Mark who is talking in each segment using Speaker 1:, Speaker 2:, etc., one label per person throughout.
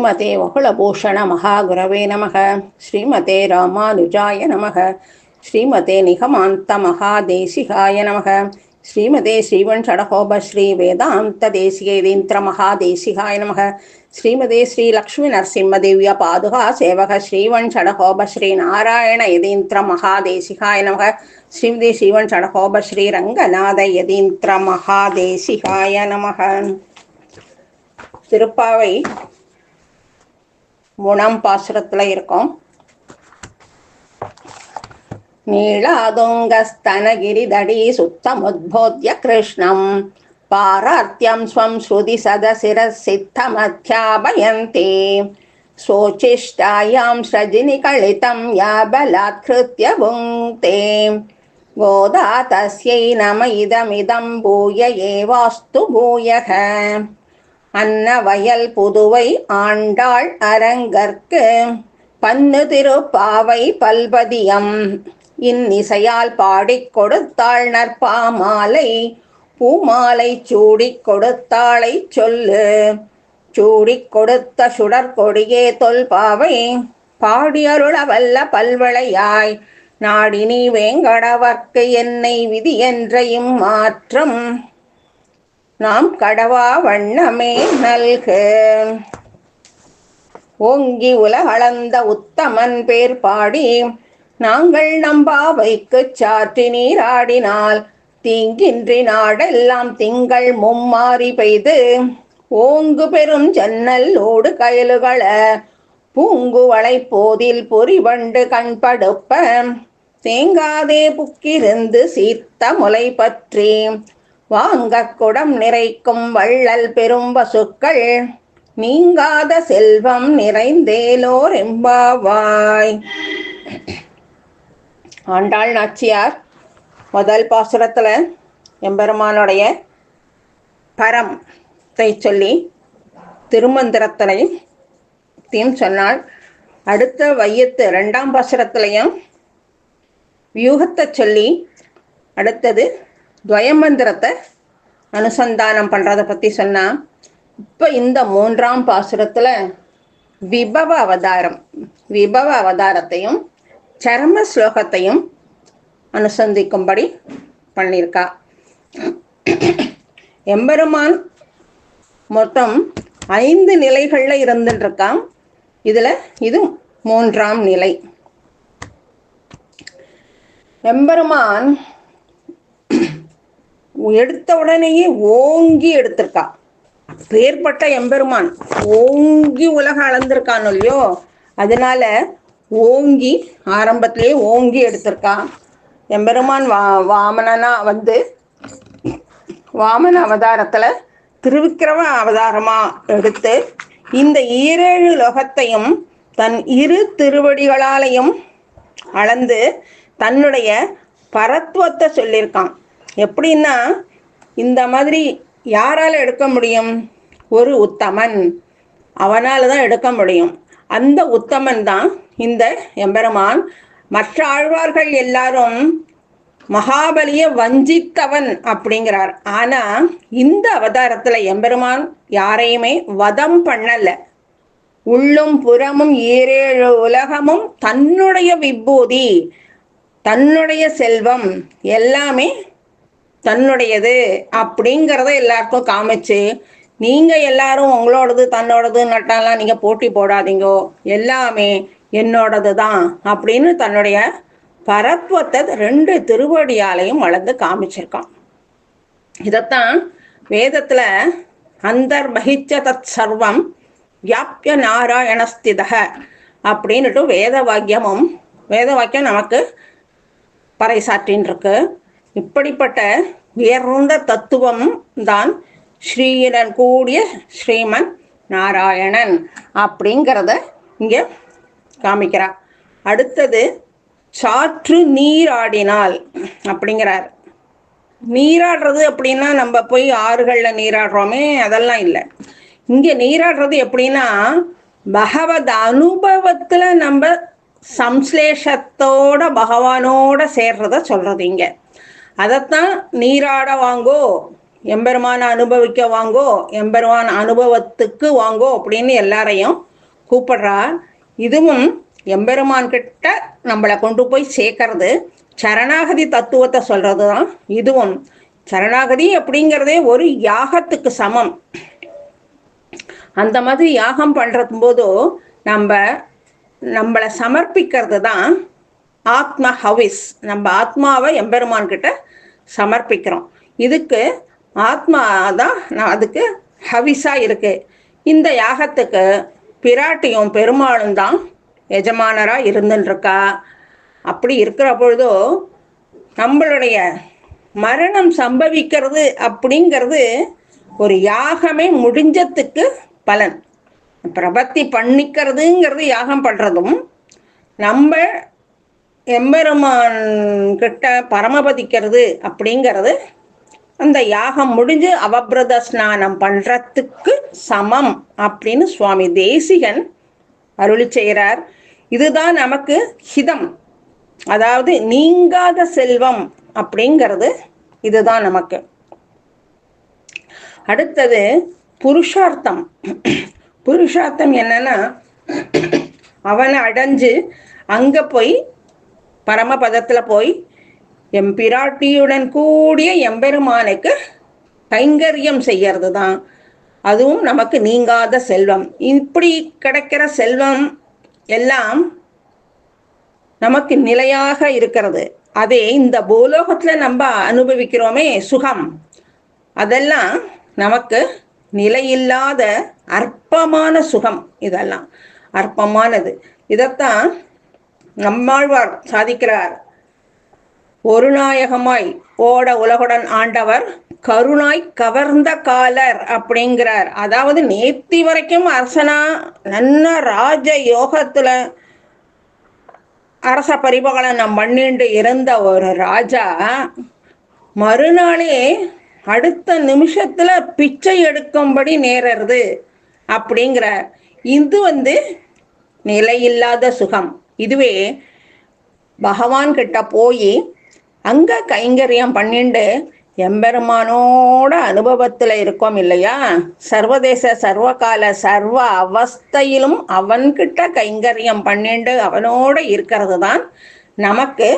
Speaker 1: ஸ்ரீமதே வகுளபூஷண மகாகுரவே நமக. ஸ்ரீமதே ராமானுஜாய நமக. ஸ்ரீமதே நிகமாந்த மகாதேசிகாய நமக. ஸ்ரீமதே ஸ்ரீவன் ஷடகோப ஸ்ரீ வேதாந்த தேசிகேதீந்திர மகாதேசிகாய நமக. ஸ்ரீமதே ஸ்ரீ லக்ஷ்மி நரசிம்ம திவ்ய பாதுகா சேவக ஸ்ரீவன் ஷடகோப ஸ்ரீ நாராயண யதீந்திர மகாதேசிகாய நமக. ஸ்ரீமதே ஸ்ரீவன் ஷடகோப ஸ்ரீ ரங்கநாத யதீந்திர மகாதேசிகாய நமக. திருப்பாவை மூணாம் பாசுரத்துல இருக்கோம். நீளாதுங்கஸ்தனகிரிதடி சுத்தமுத்போத்ய கிருஷ்ணம். பாரார்த்தியம் ஸ்வம் ஸ்ருதி சதசிர சித்தமத்யாபயந்தே. शोचिष्टायां सृजिनिकलितं या बलात्कृत्य भुङ्क्ते गोदा तस्यै नम इदमिदं भूय एवास्तु भूयः அன்னவயல் புதுவை ஆண்டாள் அரங்கற்கு பன்னு திருப்பாவை பல்பதியம் இன்னிசையால் பாடிக் கொடுத்தாள் நற்பாமாலை பூமாலை சூடிக் கொடுத்தாளை சொல்லு. சூடிக் கொடுத்த சுடற்கொடியே தொல்பாவை பாடியருள வல்ல பல்வளையாய். நாடினி வேங்கடவர்க்கு என்னை விதி என்ற இம்மாற்றம். நாம் கடவா வண்ணமே நல்கு. ஓங்கி உலகளந்த உத்தமன் பேர் பாடி நாங்கள் நம்பாவைக்கு சாற்றி நீராடினால் தீங்கின்றி நாடெல்லாம் திங்கள் மும்மாறி பெய்து. ஓங்கு பெரும் ஜன்னல் ஓடு கயலுகள பூங்குவளை போதில் பொறிவண்டு கண்படுப்ப தேங்காதே புக்கிருந்து சீர்த்த முலை பற்றி. வாங்க குடம் நிறைக்கும் வள்ளல் பெரும் பசுக்கள் நீங்காத செல்வம் நிறைந்தேலோர் எம்பாவாய். ஆண்டாள் நாச்சியார் முதல் பாசுரத்தில் எம்பெருமானுடைய பரம்த்தை சொல்லி திருமந்திரத்திலையும் தீம் சொன்னால் அடுத்த வையத்து ரெண்டாம் பாசுரத்திலையும் வியூகத்தை சொல்லி அடுத்தது துவயமந்திரத்தை அனுசந்தானம் பண்ணுறதை பற்றி சொன்னால் இப்போ இந்த மூன்றாம் பாசுரத்தில் விபவ அவதாரம் விபவ அவதாரத்தையும் சரம ஸ்லோகத்தையும் அனுசந்திக்கும்படி பண்ணியிருக்கா எம்பெருமான் மொத்தம் ஐந்து நிலைகளில் இருந்துட்டுருக்கான் இதில் இது மூன்றாம் நிலை. எம்பெருமான் எடுத்த உடனேயே ஓங்கி எடுத்திருக்கா. பேர்பட்ட எம்பெருமான். ஓங்கி உலக அளந்திருக்கான் இல்லையோ அதனால ஓங்கி ஆரம்பத்திலேயே ஓங்கி எடுத்திருக்கான் எம்பெருமான் வா வாமனனா வந்து வாமன அவதாரத்துல திருவிக்கிரம அவதாரமா எடுத்து இந்த ஈரேழு லோகத்தையும் தன் இரு திருவடிகளாலையும் அளந்து தன்னுடைய பரத்துவத்தை சொல்லியிருக்கான். எப்படின்னா இந்த மாதிரி யாரால் எடுக்க முடியும்? ஒரு உத்தமன். அவனால் தான் எடுக்க முடியும். அந்த உத்தமன் தான் இந்த எம்பெருமான். மற்ற ஆழ்வார்கள் எல்லாரும் மகாபலிய வஞ்சித்தவன் அப்படிங்கிறார். ஆனா இந்த அவதாரத்துல எம்பெருமான் யாரையுமே வதம் பண்ணல. உள்ளும் புறமும் ஏறேழு உலகமும் தன்னுடைய விபூதி தன்னுடைய செல்வம் எல்லாமே தன்னுடையது அப்படிங்கிறத எல்லாருக்கும் காமிச்சு நீங்க எல்லாரும் உங்களோடது தன்னோடது நட்டாலாம் நீங்க போட்டி போடாதீங்கோ. எல்லாமே என்னோடது தான் அப்படின்னு தன்னுடைய பரத்வத்தை ரெண்டு திருவடியாலையும் வளர்ந்து காமிச்சிருக்கான். இதைத்தான் வேதத்துல அந்தர்பகிச்ச தத் சர்வம் வியாபிய நாராயணஸ்திதக அப்படின்னுட்டு வேத வாக்கியமும் வேத வாக்கியம் நமக்கு பறைசாற்றின் இருக்கு இப்படிப்பட்ட உயர்ந்த தத்துவம் தான் ஸ்ரீயுடன் கூடிய ஸ்ரீமன் நாராயணன் அப்படிங்கிறத இங்கே காமிக்கிறார் அடுத்தது சாற்று நீராடினால் அப்படிங்கிறார். நீராடுறது அப்படின்னா நம்ம போய் ஆறுகளில் நீராடுறோமே அதெல்லாம் இல்லை. இங்கே நீராடுறது எப்படின்னா பகவத் அனுபவத்தில் நம்ம சம்ஸ்லேஷத்தோட பகவானோட சேர்றத சொல்றது இங்கே. அதைத்தான் நீராட வாங்கோ எம்பெருமான அனுபவிக்க வாங்கோ எம்பெருமான் அனுபவத்துக்கு வாங்கோ அப்படின்னு எல்லாரையும் கூப்பிடுறார். இதுவும் எம்பெருமான் கிட்ட நம்மளை கொண்டு போய் சேர்க்கறது சரணாகதி தத்துவத்தை சொல்றது தான் இதுவும் சரணாகதி அப்படிங்கிறதே ஒரு யாகத்துக்கு சமம். அந்த மாதிரி யாகம் பண்ணுறது போது நம்ம நம்மளை சமர்ப்பிக்கிறது தான் ஆத்ம ஹவிஸ் நம்ம ஆத்மாவை எம்பெருமான் கிட்ட சமர்ப்பிக்கிறோம். இதுக்கு ஆத்மா தான் நான் அதுக்கு ஹவிஸாக இருக்கு. இந்த யாகத்துக்கு பிராட்டியும் பெருமாளும் தான் எஜமானராக இருந்துருக்கா அப்படி இருக்கிற பொழுதோ நம்மளுடைய மரணம் சம்பவிக்கிறது அப்படிங்கிறது ஒரு யாகமே முடிஞ்சத்துக்கு பலன். பிரபத்தி பண்ணிக்கிறதுங்கிறது யாகம் பண்ணுறதும் நம்ம எம்பெருமான் கிட்ட பரமபதிக்கிறது அப்படிங்கிறது அந்த யாகம் முடிஞ்சு அவபிரத ஸ்நானம் பண்றதுக்கு சமம் அப்படின்னு சுவாமி தேசிகன் அருளி செய்கிறார் இதுதான் நமக்கு ஹிதம். அதாவது நீங்காத செல்வம் அப்படிங்கிறது இதுதான் நமக்கு. அடுத்தது புருஷார்த்தம். புருஷார்த்தம் என்னன்னா அவனை அடைஞ்சு அங்க போய் பரமபதத்தில் போய் எம் பிராட்டியுடன் கூடிய எம்பெருமானுக்கு கைங்கரியம் செய்யறது தான் அதுவும் நமக்கு நீங்காத செல்வம். இப்படி கிடைக்கிற செல்வம் எல்லாம் நமக்கு நிலையாக இருக்கிறது. அதே இந்த பூலோகத்தில் நம்ம அனுபவிக்கிறோமே சுகம். அதெல்லாம் நமக்கு நிலையில்லாத அற்பமான சுகம் இதெல்லாம். அற்பமானது. இதைத்தான் நம்மாழ்வார் சாதிக்கிறார். ஒரு நாயகமாய் ஓட உலகுடன் ஆண்டவர் கருணாய் கவர்ந்த காலர் அப்படிங்கிறார். அதாவது நேத்தி வரைக்கும் அரசனா நல்ல ராஜ யோகத்துல அரச பரிபாலனம் பண்ணிண்டு இருந்த ஒரு ராஜா மறுநாளே அடுத்த நிமிஷத்துல பிச்சை எடுக்கும்படி நேரருது அப்படிங்கிறார். இது வந்து நிலையில்லாத சுகம். இதுவே பகவான் கிட்ட போய் அங்க கைங்கரியம் பண்ணிண்டு எம்பெருமானோட அனுபவத்துல இருக்கோம் இல்லையா? சர்வதேச சர்வகால சர்வ அவஸ்தையிலும் அவன்கிட்ட கைங்கரியம் பண்ணிண்டு அவனோட இருக்கிறது தான் நமக்கு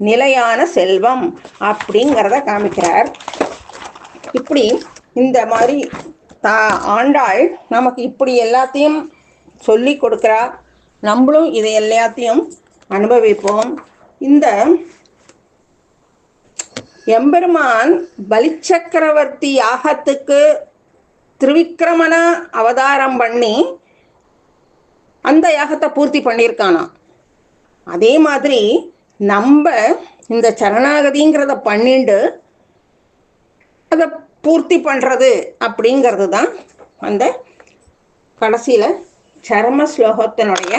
Speaker 1: நிலையான செல்வம் அப்படிங்கிறத காமிக்கிறார். இப்படி இந்த மாதிரி தா ஆண்டாள் நமக்கு இப்படி எல்லாத்தையும் சொல்லி கொடுக்குறா நம்மளும் இதை எல்லாத்தையும் அனுபவிப்போம். இந்த எம்பெருமான் பலிச்சக்கரவர்த்தி யாகத்துக்கு திருவிக்கிரமண அவதாரம் பண்ணி அந்த யாகத்தை பூர்த்தி பண்ணியிருக்கானா அதே மாதிரி நம்ம இந்த சரணாகதிங்கிறத பண்ணிண்டு அதை பூர்த்தி பண்ணுறது அப்படிங்கிறது தான் அந்த கடைசியில் சர்ம ஸ்லோகத்தினுடைய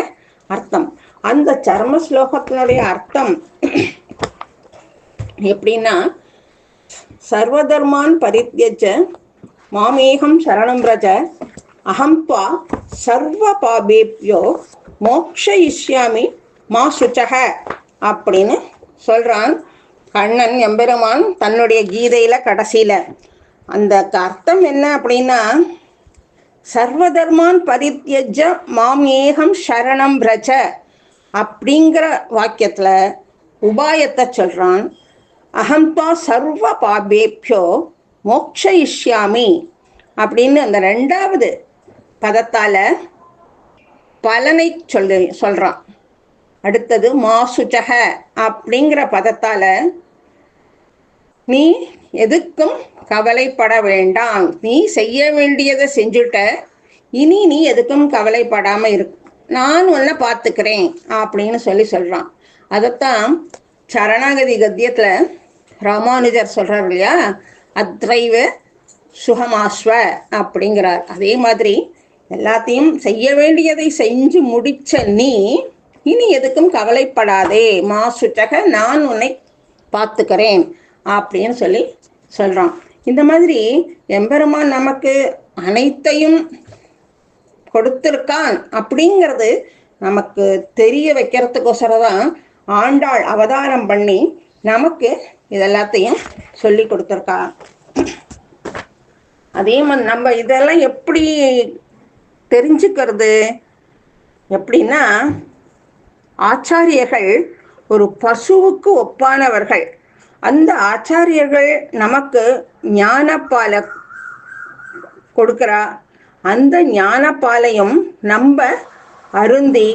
Speaker 1: அர்த்தம். அந்த சர்ம ஸ்லோகத்தினுடைய அர்த்தம் எப்படின்னா சர்வதர்மான் பரித்யஜ மாமேகம் சரணம் ரஜ அகம்பா சர்வ பாபேப்யோ மோக்ஷயிஷ்யாமி மா சுச்சக அப்படின்னு சொல்றான் கண்ணன் எம்பெருமான் தன்னுடைய கீதையில கடைசியில. அந்த அர்த்தம் என்ன அப்படின்னா சர்வதர்மான் பரித்யஜ மாம் ஏகம் சரணம் பிரஜ. அப்படிங்கிற வாக்கியத்தில் உபாயத்தை சொல்கிறான் அகம்பா சர்வ பாபேபியோ மோக்ஷ இஷ்யாமி அப்படின்னு அந்த ரெண்டாவது பதத்தால் பலனை சொல்லு சொல்கிறான் அடுத்தது மாசுச்சக அப்படிங்கிற பதத்தால் நீ எதுக்கும் கவலைப்பட வேண்டாம். நீ செய்ய வேண்டியதை செஞ்சுட்ட. இனி நீ எதுக்கும் கவலைப்படாம இரு. நான் உன்னை பார்த்துக்கிறேன் அப்படின்னு சொல்லி சொல்றான். அதைத்தான் சரணாகதி கத்தியத்துல ராமானுஜர் சொல்றார் இல்லையா? அத்ரைவ சுகமாஸ்வ அப்படிங்கிறார். அதே மாதிரி எல்லாத்தையும் செய்ய வேண்டியதை செஞ்சு முடிச்ச நீ இனி எதுக்கும் கவலைப்படாதே. மாசுட்டக நான் உன்னை பார்த்துக்கிறேன். அப்படின்னு சொல்லி சொல்றான். இந்த மாதிரி எம்பெருமான் நமக்கு அனைத்தையும் கொடுத்திருக்கான் அப்படிங்கிறது நமக்கு தெரிய வைக்கிறதுக்கோசரம் தான் ஆண்டாள் அவதாரம் பண்ணி நமக்கு இதெல்லாத்தையும் சொல்லி கொடுத்துருக்கா. அதே மாதிரி நம்ம இதெல்லாம் எப்படி தெரிஞ்சுக்கிறது? எப்படின்னா ஆச்சாரியர்கள் ஒரு பசுவுக்கு ஒப்பானவர்கள். அந்த ஆச்சாரியர்கள் நமக்கு ஞானப்பால கொடுக்கிறா. அந்த ஞானப்பாலையும் நம்ம அருந்தி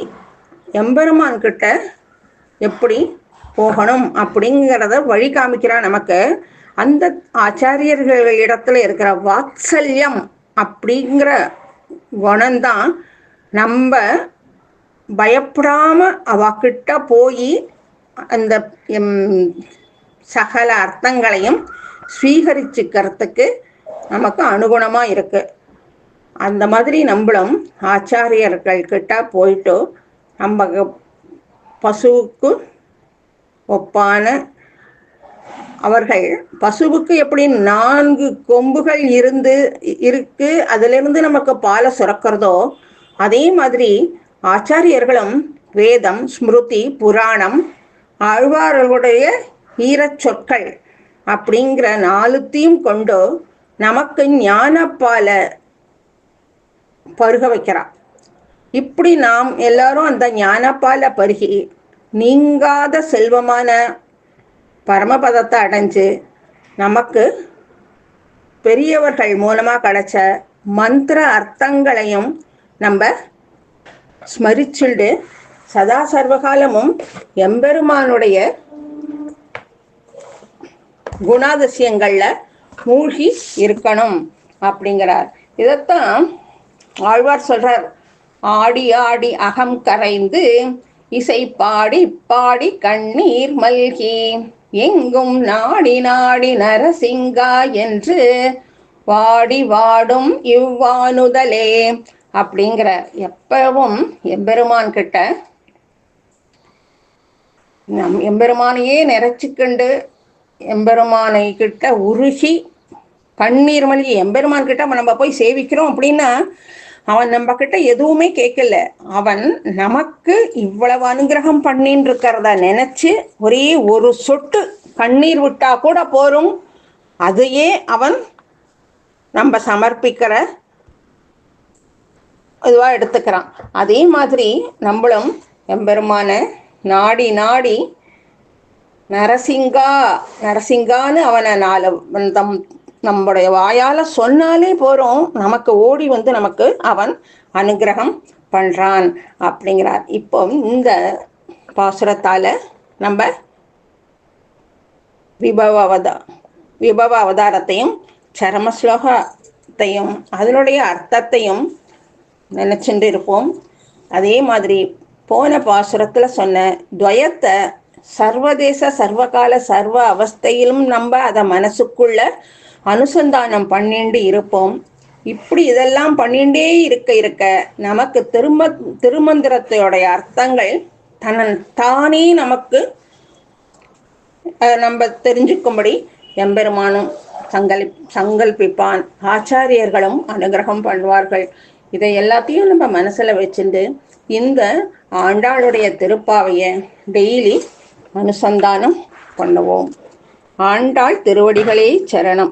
Speaker 1: எம்பெருமான் கிட்ட எப்படி போகணும் அப்படிங்கிறத வழி காமிக்கிறா நமக்கு. அந்த ஆச்சாரியர்கள் இடத்துல இருக்கிற வாத்சல்யம் அப்படிங்கிற குணம்தான் நம்ம பயப்படாம அவகிட்ட போய் அந்த எம், சகல அர்த்தங்களையும் ஸ்வீகரிச்சுக்கிறதுக்கு நமக்கு அனுகுணமாக இருக்கு. அந்த மாதிரி நம்மளும் ஆச்சாரியர்கள் கிட்ட போயிட்டு நம்ம பசுவுக்கு ஒப்பான அவர்கள் பசுவுக்கு எப்படி நான்கு கொம்புகள் இருந்து இருக்கு அதிலிருந்து நமக்கு பாலை சுரக்கிறதோ அதே மாதிரி ஆச்சாரியர்களும் வேதம் ஸ்மிருதி புராணம் ஆழ்வார்களுடைய ஈரச் சொற்கள் அப்படிங்கிற நாலுத்தையும் கொண்டு நமக்கு ஞானப்பாலை பருக வைக்கிறார் இப்படி நாம் எல்லாரும் அந்த ஞானப்பாலை பருகி நீங்காத செல்வமான பரமபதத்தை அடைஞ்சு நமக்கு பெரியவர்கள் மூலமாக கிடைச்ச மந்திர அர்த்தங்களையும் நம்ம ஸ்மரிச்சுண்டு சதா சர்வகாலமும் எம்பெருமானுடைய குணாதிசயங்களில் மூழ்கி இருக்கணும் அப்படிங்கிறார். இதைத்தான் ஆழ்வார் சொல்றார். ஆடி ஆடி அகம் கரைந்து இசை பாடி பாடி கண்ணீர் மல்கி எங்கும் நாடி நாடி நரசிங்கா என்று வாடி வாடும் இவ்வானுதலே அப்படிங்கிற எப்பவும் எம்பெருமான் கிட்ட நம் எம்பெருமானையே நிறைச்சிக்கண்டு எம்பெருமானை கிட்ட உருகி கண்ணீர் மல்கி எம்பெருமான் கிட்ட நம்ம போய் சேவிக்கிறோம் அப்படின்னா அவன் நம்ம கிட்ட எதுவுமே கேட்கல. அவன் நமக்கு இவ்வளவு அனுகிரகம் பண்ணின்னு இருக்கிறத நினைச்சு ஒரே ஒரு சொட்டு கண்ணீர் விட்டா கூட போரும். அதையே அவன் நம்ம சமர்ப்பிக்கிற இதுவாக எடுத்துக்கிறான். அதே மாதிரி நம்மளும் எம்பெருமான நாடி நாடி நரசிங்கா நரசிங்கான்னு அவனை நாலு தம் நம்முடைய வாயால் சொன்னாலே போகிறோம் நமக்கு ஓடி வந்து நமக்கு அவன் அனுகிரகம் பண்ணுறான் அப்படிங்கிறார். இப்போ இந்த பாசுரத்தால் நம்ம விபவ அவதா விபவ அவதாரத்தையும் சரம ஸ்லோகத்தையும் அதனுடைய அர்த்தத்தையும் நினச்சிட்டு இருப்போம். அதே மாதிரி போன பாசுரத்தில் சொன்ன துவயத்தை சர்வதேச சர்வகால சர்வ அவஸ்தையிலும் நம்ம அதை மனசுக்குள்ள அனுசந்தானம் பண்ணிண்டு இருப்போம். இப்படி இதெல்லாம் பண்ணிண்டே இருக்க இருக்க நமக்கு திரும்ப திருமந்திரத்தையோடைய அர்த்தங்கள் தன் தானே நமக்கு அஹ், நம்ம தெரிஞ்சுக்கும்படி எம்பெருமானும் சங்கல் சங்கல்பிப்பான் ஆச்சாரியர்களும் அனுகிரகம் பண்ணுவார்கள். இதை எல்லாத்தையும் நம்ம மனசுல வச்சுட்டு இந்த ஆண்டாளுடைய திருப்பாவையை டெய்லி அனுசந்தானம் பண்ணுவோம். ஆண்டாள் திருவடிகளே சரணம்.